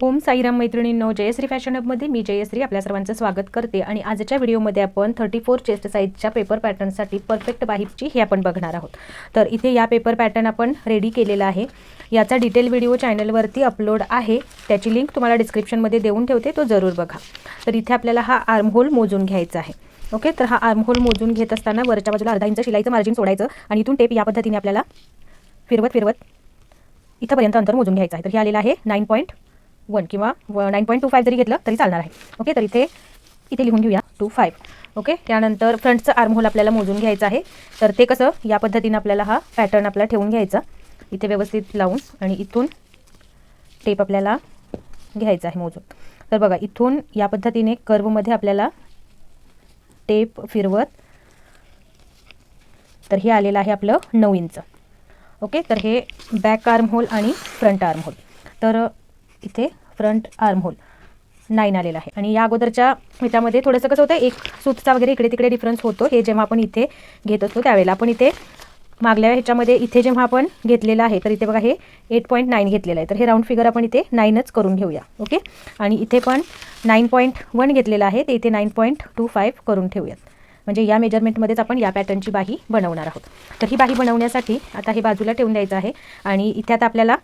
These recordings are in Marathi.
ओम साईराम मैत्रिणींनो जयश्री फॅशन हबमध्ये मी जयश्री आपल्या सर्वांचं स्वागत करते आणि आजच्या व्हिडिओमध्ये आपण थर्टी फोर चेस्ट साईजच्या पेपर पॅटर्नसाठी परफेक्ट बाहीपची हे आपण बघणार आहोत. तर इथे या पेपर पॅटर्न आपण रेडी केलेला आहे. याचा डिटेल व्हिडिओ चॅनलवरती अपलोड आहे. त्याची लिंक तुम्हाला डिस्क्रिप्शनमध्ये देऊन ठेवते तो जरूर बघा. तर इथे आपल्याला हा आर्महोल मोजून घ्यायचा आहे. ओके तर हा आर्महोल मोजून घेत असताना वरच्या बाजूला अर्धा इंच शिलाईचं मार्जिन सोडायचं आणि इथून टेप या पद्धतीने आपल्याला फिरवत फिरवत इथंपर्यंत अंतर मोजून घ्यायचं आहे. तर हे आलेलं आहे नाईन पॉईंट वन किंवा नाईन पॉईंट टू फाईव्ह जरी घेतलं तरी चालणार आहे. ओके तर इथे इथे लिहून घेऊया टू फाईव्ह ओके त्यानंतर फ्रंटचं आर्महोल आपल्याला मोजून घ्यायचं आहे. तर ते कसं? या पद्धतीनं आपल्याला हा पॅटर्न आपला ठेवून घ्यायचा. इथे व्यवस्थित लावून आणि इथून टेप आपल्याला घ्यायचा आहे मोजून. तर बघा इथून या पद्धतीने कर्वमध्ये आपल्याला टेप फिरवत तर हे आलेलं आहे आपलं नऊ इंच ओके तर हे बॅक आर्म होल आणि फ्रंट आर्म होल तर इथे फ्रंट आर्म होल नाईन आलेला आहे. आणि या अगोदरच्या ह्याच्यामध्ये थोडंसं कसं होतं एक सूतचा वगैरे इकडे तिकडे डिफरन्स होतो. हे जेव्हा आपण इथे घेत असतो त्यावेळेला आपण इथे मागल्या ह्याच्यामध्ये इथे जेव्हा आपण घेतलेलं आहे तर इथे बघा हे एट पॉईंट नाईन घेतलेलं आहे. तर हे राऊंड फिगर आपण इथे नाईनच करून घेऊया ओके आणि इथे पण नाईन पॉईंट वन घेतलेलं आहे ते इथे नाईन पॉईंट टू फाईव्ह करून ठेवूयात. म्हणजे या मेजरमेंटमध्येच आपण या पॅटर्नची बाही बनवणार आहोत. तर ही बाही बनवण्यासाठी आता हे बाजूला ठेवून द्यायचं आहे. आणि इथे आता आपल्याला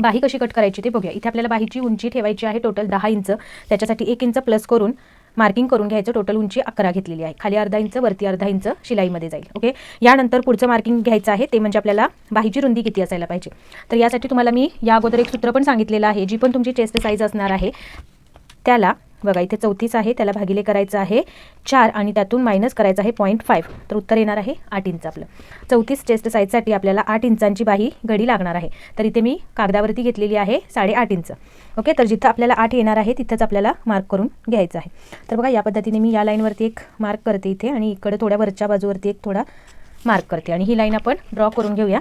बाही कशी कट करायची ते बघूया. इथे आपल्याला बाहीची उंची ठेवायची आहे टोटल दहा इंच त्याच्यासाठी एक इंच प्लस करून मार्किंग करून घ्यायचं. टोटल उंची अकरा घेतलेली आहे. खाली अर्धा इंच वरती अर्धा इंच शिलाईमध्ये जाईल. ओके यानंतर पुढचं मार्किंग घ्यायचं आहे. ते म्हणजे आपल्याला बाहीची रुंदी किती असायला पाहिजे. तर यासाठी तुम्हाला मी या अगोदर एक सूत्र पण सांगितलेलं आहे जी पण तुमची चेस्ट साईज असणार आहे त्याला बघा इथे चौतीस आहे त्याला भागिले करायचं आहे चार आणि त्यातून मायनस करायचं आहे पॉईंट फाईव्ह तर उत्तर येणार आहे आठ इंच आपलं. चौतीस टेस्ट साईजसाठी आपल्याला आठ इंचांची बाही घडी लागणार आहे. तर इथे मी कागदावरती घेतलेली आहे साडेआठ इंच. ओके तर जिथं आपल्याला आठ येणार आहे तिथंच आपल्याला मार्क करून घ्यायचं आहे. तर बघा या पद्धतीने मी या लाईनवरती एक मार्क करते इथे आणि इकडे थोड्या वरच्या बाजूवरती एक थोडा मार्क करते. आणि ही लाईन आपण ड्रॉ करून घेऊया.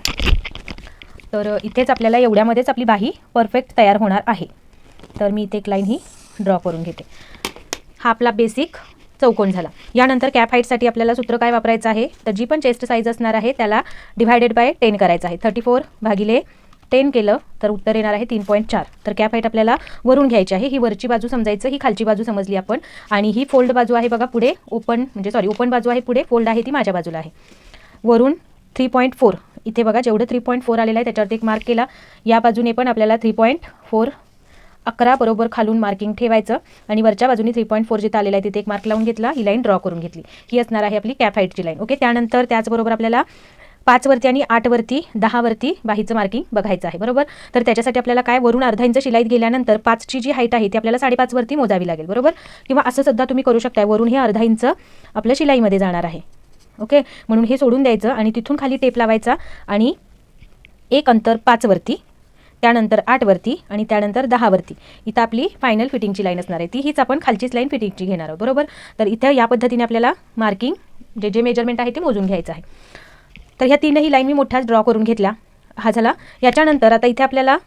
तर इथेच आपल्याला एवढ्यामध्येच आपली बाही परफेक्ट तयार होणार आहे. तर मी इथे एक लाईन ही ड्रॉ करून घेते. हा आपला बेसिक चौकोन झाला. यानंतर कॅप हाईटसाठी आपल्याला सूत्र काय वापरायचं आहे? तर जी पण चेस्ट साईज असणार आहे त्याला डिव्हायडेड बाय टेन करायचं आहे. थर्टी फोर भागिले टेन केलं तर उत्तर येणार आहे तीन पॉईंट चार. तर कॅप हाईट आपल्याला वरून घ्यायची आहे. ही वरची बाजू समजायचं ही खालची बाजू समजली आपण. आणि ही फोल्ड बाजू आहे बघा पुढे ओपन म्हणजे सॉरी ओपन बाजू आहे पुढे फोल्ड आहे ती माझ्या बाजूला आहे. वरून थ्री पॉईंट फोर इथे बघा जेवढं थ्री पॉईंट फोर आलेलं आहे त्याच्यावरती एक मार्क केला. या बाजूने पण आपल्याला थ्री पॉईंट फोर अकरा बरोबर खालून मार्किंग ठेवायचं आणि वरच्या बाजूनी थ्री पॉईंट फोर जिथं आलेला आहे तिथे एक मार्क लावून घेतला. ही लाईन ड्रॉ करून घेतली. ही असणार आहे आपली कॅप हाईटची लाईन ओके त्यानंतर त्याचबरोबर आपल्याला पाचवरती आणि आठवरती दहावरती बाहीचं मार्किंग बघायचं आहे. बरोबर? तर त्याच्यासाठी आपल्याला काय वरून अर्धा इंच शिलाईत गेल्यानंतर पाचची जी हाईट आहे ती आपल्याला साडेपाचवरती मोजावी लागेल. बरोबर? किंवा असं सुद्धा तुम्ही करू शकता वरून हे अर्धा इंच आपल्या शिलाईमध्ये जाणार आहे. ओके म्हणून हे सोडून द्यायचं आणि तिथून खाली टेप लावायचा आणि एक अंतर पाचवरती त्यानंतर आठवरती आणि त्यानंतर दहावरती इथं आपली फायनल फिटिंगची लाईन असणार आहे. ती हीच आपण खालचीच लाईन फिटिंगची घेणार आहोत. बरोबर? तर इथं या पद्धतीने आपल्याला मार्किंग जे जे मेजरमेंट आहे ते मोजून घ्यायचं आहे. तर ह्या तीनही लाईन मी मोठ्याच ड्रॉ करून घेतल्या. हा झाला. याच्यानंतर आता इथे आपल्याला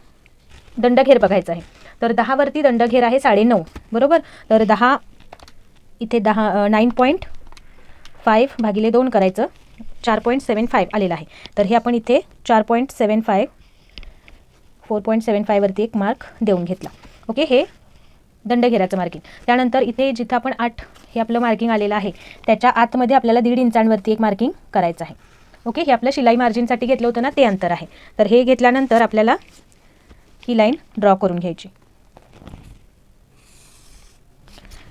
दंडघेर बघायचा आहे. तर दहावरती दंडघेर आहे साडेनऊ. बरोबर? तर दहा इथे दहा नाईन पॉईंट फाईव्ह भागिले दोन करायचं. चार पॉईंट सेवन फाईव्ह आलेलं आहे. तर हे आपण इथे चार point seven five four point seven फायवरती एक मार्क देऊन घेतला. ओके हे दंडघेराचं मार्किंग त्यानंतर इथे जिथं आपण आठ हे आपलं मार्किंग आलेलं आहे त्याच्या आतमध्ये आपल्याला दीड इंचांवरती एक मार्किंग करायचं आहे. ओके हे आपलं शिलाई मार्जिनसाठी घेतलं होतं ना ते अंतर आहे. तर हे घेतल्यानंतर आपल्याला ही लाईन ड्रॉ करून घ्यायची.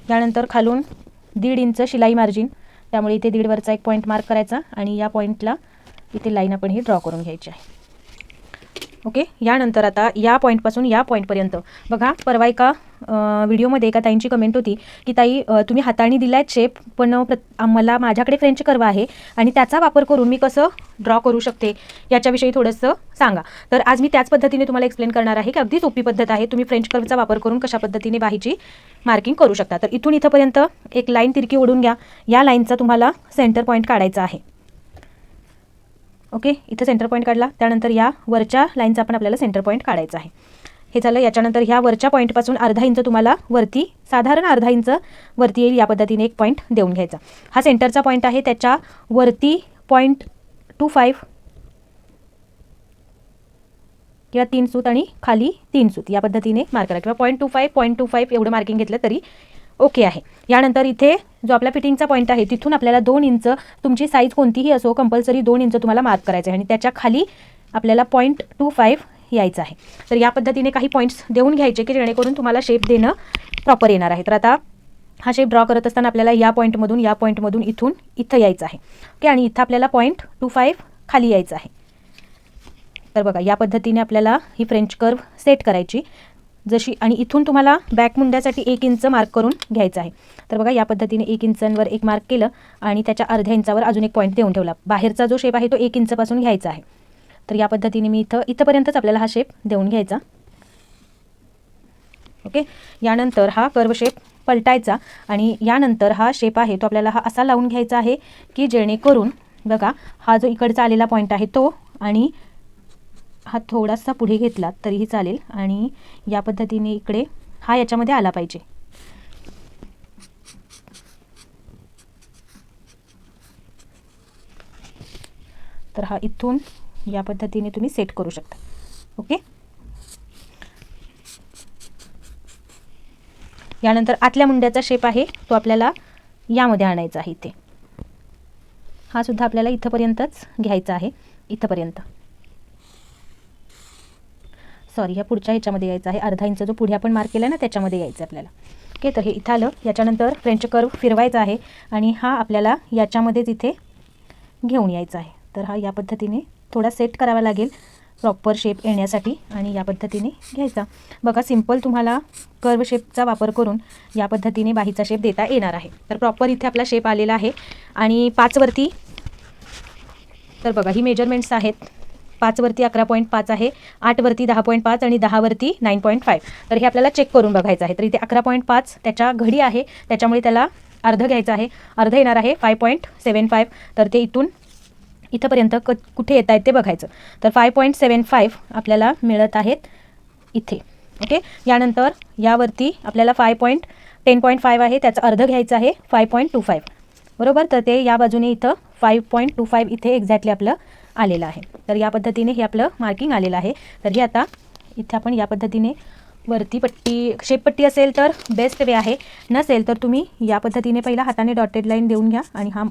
त्यानंतर खालून दीड इंच शिलाई मार्जिन त्यामुळे इथे दीडवरचा एक पॉईंट मार्क करायचा आणि या पॉईंटला इथे लाईन आपण ही ड्रॉ करून घ्यायची आहे. ओके? यानंतर आता या पॉईंटपासून या पॉईंटपर्यंत बघा परवा एका व्हिडिओमध्ये एका ताईंची कमेंट होती की ताई तुम्ही हाताने दिला आहे शेप पण प्र मला माझ्याकडे फ्रेंच कर्व आहे आणि त्याचा वापर करून मी कसं ड्रॉ करू शकते? याच्याविषयी थोडंसं सांगा. तर आज मी त्याच पद्धतीने तुम्हाला एक्सप्लेन करणार आहे की अगदी सोपी पद्धत आहे. तुम्ही फ्रेंच कर्वचा वापर करून कशा पद्धतीने बाहीची मार्किंग करू शकता. तर इथून इथंपर्यंत एक लाईन तिरकी ओढून घ्या. या लाईनचा तुम्हाला सेंटर पॉईंट काढायचा आहे. ओके? इथं सेंटर पॉईंट काढला. त्यानंतर या वरच्या लाईनचा पण आपल्याला सेंटर पॉईंट काढायचा आहे. हे झालं. याच्यानंतर ह्या वरच्या पॉईंटपासून अर्धा इंच तुम्हाला वरती साधारण अर्धा इंच वरती येईल या पद्धतीने एक पॉईंट देऊन घ्यायचा. हा सेंटरचा पॉईंट आहे. त्याच्या वरती पॉईंट टू फाईव्ह किंवा तीन सूत आणि खाली तीन सूत या पद्धतीने मार्क करा. किंवा point two five point two five एवढं मार्किंग घेतलं तरी ओके आहे. यानंतर इथे जो आपला फिटिंगचा पॉईंट आहे तिथून आपल्याला दोन इंच तुमची साईज कोणतीही असो कंपल्सरी दोन इंच तुम्हाला मार्क करायचं आहे. आणि त्याच्याखाली आपल्याला पॉईंट टू फाईव्ह यायचं आहे. तर या पद्धतीने काही पॉईंट्स देऊन घ्यायचे की जेणेकरून तुम्हाला शेप देणं प्रॉपर येणार आहे. तर आता हा शेप ड्रॉ करत असताना आपल्याला या पॉईंटमधून या पॉईंटमधून इथून इथं यायचं आहे. ओके? आणि इथं आपल्याला पॉईंट टू फाईव्ह खाली यायचं आहे. तर बघा या पद्धतीने आपल्याला ही फ्रेंच कर्व सेट करायची. जशी आणि इथून तुम्हाला बॅक मुंड्यासाठी एक इंच मार्क करून घ्यायचं आहे. तर बघा या पद्धतीने एक इंचांवर एक मार्क केलं आणि त्याच्या अर्ध्या इंचावर अजून एक पॉईंट देऊन ठेवला. बाहेरचा जो शेप आहे तो एक इंचपासून घ्यायचा आहे. तर या पद्धतीने मी इथं इथंपर्यंतच आपल्याला हा शेप देऊन घ्यायचा. ओके यानंतर हा कर्व शेप पलटायचा आणि यानंतर हा शेप आहे तो आपल्याला हा असा लावून घ्यायचा आहे की जेणेकरून बघा हा जो इकडचा आलेला पॉईंट आहे तो आणि हा थोडासा पुढे घेतला तरीही चालेल आणि या पद्धतीने इकडे हा याच्यामध्ये आला पाहिजे. तर हा इथून या पद्धतीने तुम्ही सेट करू शकता. ओके यानंतर आतल्या मुंड्याचा शेप आहे तो आपल्याला यामध्ये आणायचा आहे इथे. हा सुद्धा आपल्याला इथंपर्यंतच घ्यायचा आहे इथंपर्यंत. सॉरी ह्या पुढच्या ह्याच्यामध्ये यायचं आहे. अर्धा इंच जो पुढे आपण मार्क केला ना त्याच्यामध्ये यायचं आपल्याला. ओके तर हे इथं आलं. याच्यानंतर फ्रेंच कर्व फिरवायचा आहे. आणि हा आपल्याला याच्यामध्येच इथे घेऊन यायचा आहे. तर हा या पद्धतीने थोडा सेट करावा लागेल. प्रॉपर शेप येण्यासाठी आणि या पद्धतीने घ्यायचा. बघा सिंपल तुम्हाला कर्व शेपचा वापर करून या पद्धतीने बाहीचा शेप देता येणार आहे. तर प्रॉपर इथे आपला शेप आलेला आहे. आणि पाचवरती तर बघा ही मेजरमेंट्स आहेत. पाचवरती अकरा पॉईंट पाच आहे आठवरती दहा पॉईंट पाच आणि दहावरती नाईन पॉईंट फाईव्ह तर हे आपल्याला चेक करून बघायचं आहे. तर इथे अकरा पॉईंट पाच त्याच्या घडी आहे त्याच्यामुळे त्याला अर्ध घ्यायचं आहे. अर्ध येणार आहे फाय पॉईंट सेवन फाईव्ह तर ते इथून इथंपर्यंत क कुठे येत आहेत ते बघायचं. तर फाय पॉईंट सेवन फाईव्ह आपल्याला मिळत आहेत इथे. ओके यानंतर यावरती आपल्याला five point ten point five आहे त्याचं अर्ध घ्यायचं आहे फाय पॉईंट टू फाईव्ह बरोबर? तर ते या बाजूने इथं फाईव्ह पॉईंट टू फाईव्ह इथे एक्झॅक्टली आपलं आलेलं आहे. तर या पद्धतीने हे आपलं मार्किंग आलेलं आहे. तर हे आता इथे आपण या पद्धतीने वरती पट्टी शेपपट्टी असेल तर बेस्ट वे आहे. नसेल तर तुम्ही या पद्धतीने पहिला हाताने डॉटेड लाईन देऊन घ्या आणि हा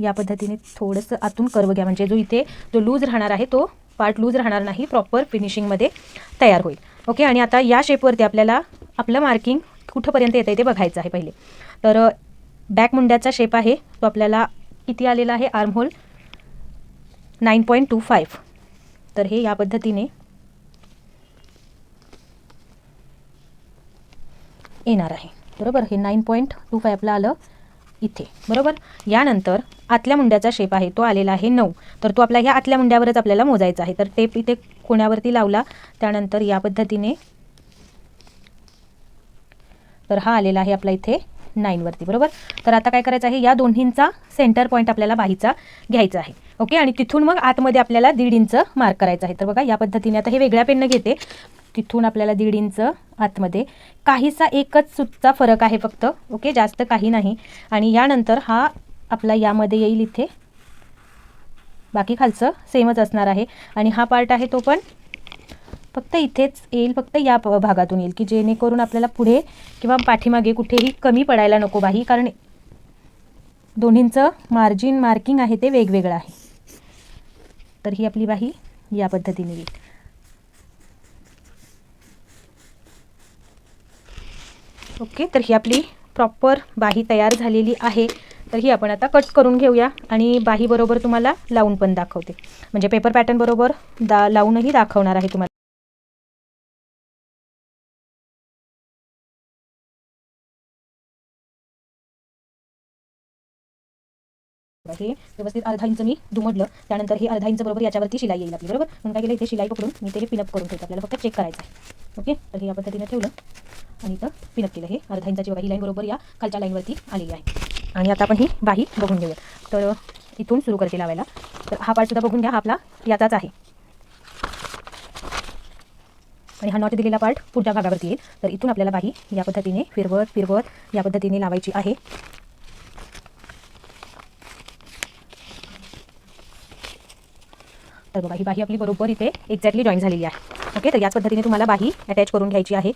या पद्धतीने थोडंसं आतून कर्व घ्या. म्हणजे जो इथे जो लूज राहणार आहे तो पार्ट लूज राहणार नाही. प्रॉपर फिनिशिंगमध्ये तयार होईल. ओके आणि आता या शेपवरती आपल्याला आपलं मार्किंग कुठंपर्यंत येतं आहे ते बघायचं आहे पहिले. तर बॅक मुंड्याचा शेप आहे. तो आपल्याला किती आलेला आहे? Armhole nine point two five. तर हे या पद्धतीने येणार आहे. बरोबर? हे नाईन पॉईंट टू फाईव्हला आलं इथे. बरोबर? यानंतर आतल्या मुंड्याचा शेप आहे तो आलेला आहे नऊ. तर तो आपला ह्या आतल्या मुंड्यावरच आपल्याला मोजायचा आहे. तर टेप इथे कोण्यावरती लावला त्यानंतर या पद्धतीने तर हा आलेला आहे आपला इथे नाईनवरती बरोबर? तर आता काय करायचं आहे? या दोन्हींचा सेंटर पॉईंट आपल्याला बाहीचा घ्यायचा आहे. ओके? आणि तिथून मग आतमध्ये आपल्याला दीड इंच मार्क करायचं आहे. तर बघा या पद्धतीने आता हे वेगळ्या पेननं घेते. तिथून आपल्याला दीड इंच आतमध्ये. काहीसा एकच सुटचा फरक आहे फक्त. ओके? जास्त काही नाही. आणि यानंतर हा आपला यामध्ये येईल इथे. बाकी खालचं सेमच असणार आहे. आणि हा पार्ट आहे तो पण फक्त इथेच येईल फक्त या भागातून येईल की जेणेकरून आपल्याला पुढे किंवा पाठीमागे कुठेही कमी पडायला नको बाही कारण दोन्हींचं मार्जिन मार्किंग आहे ते वेगवेगळं आहे. तर ही आपली बाही या पद्धतीने येईल. ओके तर ही आपली प्रॉपर बाही तयार झालेली आहे. तर ही आपण आता कट करून घेऊया आणि बाही बरोबर तुम्हाला लावून पण दाखवते. म्हणजे पेपर पॅटर्न बरोबर दा लावूनही दाखवणार आहे तुम्हाला. हे व्यवस्थित अर्धा इंच मी दुमडलं. त्यानंतर हे अर्धा इंच बरोबर याच्यावरती शिलाई येईल आपली बरोबर? म्हणून काय केलं इथे शिलाई पकडून मी ते पिनअप करून ठेवतो. आपल्याला फक्त चेक करायचं आहे. ओके? तर हे या पद्धतीने ठेवलं आणि इथं पिनअप केलं. हे अर्धा इंचाची बघा ही लाईन बरोबर या खालच्या लाईनवरती आलेली आहे. आणि आता आपण ही बाही बघून घेऊया. तर इथून सुरू करते लावायला. तर हा पार्टसुद्धा बघून घ्या. हा आपला याचाच आहे. आणि हा नॉट दिलेला पार्ट पुढच्या भागावरती येईल. तर इथून आपल्याला बाही या पद्धतीने फिरवत फिरवत या पद्धतीने लावायची आहे. तर बघा ही बाही आपली बरोबर इथे एक्झॅक्टली जॉईन झालेली आहे. ओके तर याच पद्धतीने तुम्हाला बाही अटॅच करून घ्यायची आहे.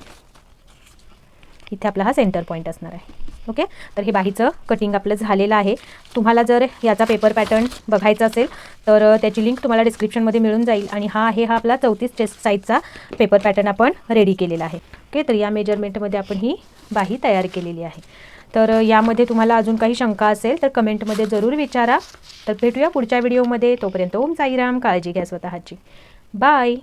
इथे आपला हा सेंटर पॉईंट असणार आहे. ओके तर हे बाहीचं कटिंग आपलं झालेलं आहे. तुम्हाला जर याचा पेपर पॅटर्न बघायचा असेल तर त्याची लिंक तुम्हाला डिस्क्रिप्शनमध्ये मिळून जाईल आणि हा आहे हा आपला चौतीस चेस्ट साईजचा पेपर पॅटर्न आपण रेडी केलेला आहे. ओके तर या मेजरमेंटमध्ये आपण ही बाही तयार केलेली आहे. तर यामध्ये तुम्हाला अजून काही शंका असेल तर कमेंटमध्ये जरूर विचारा. तर भेटूया पुढच्या व्हिडिओमध्ये. तोपर्यंत ओम साईराम काळजी घ्या स्वतःची. बाय!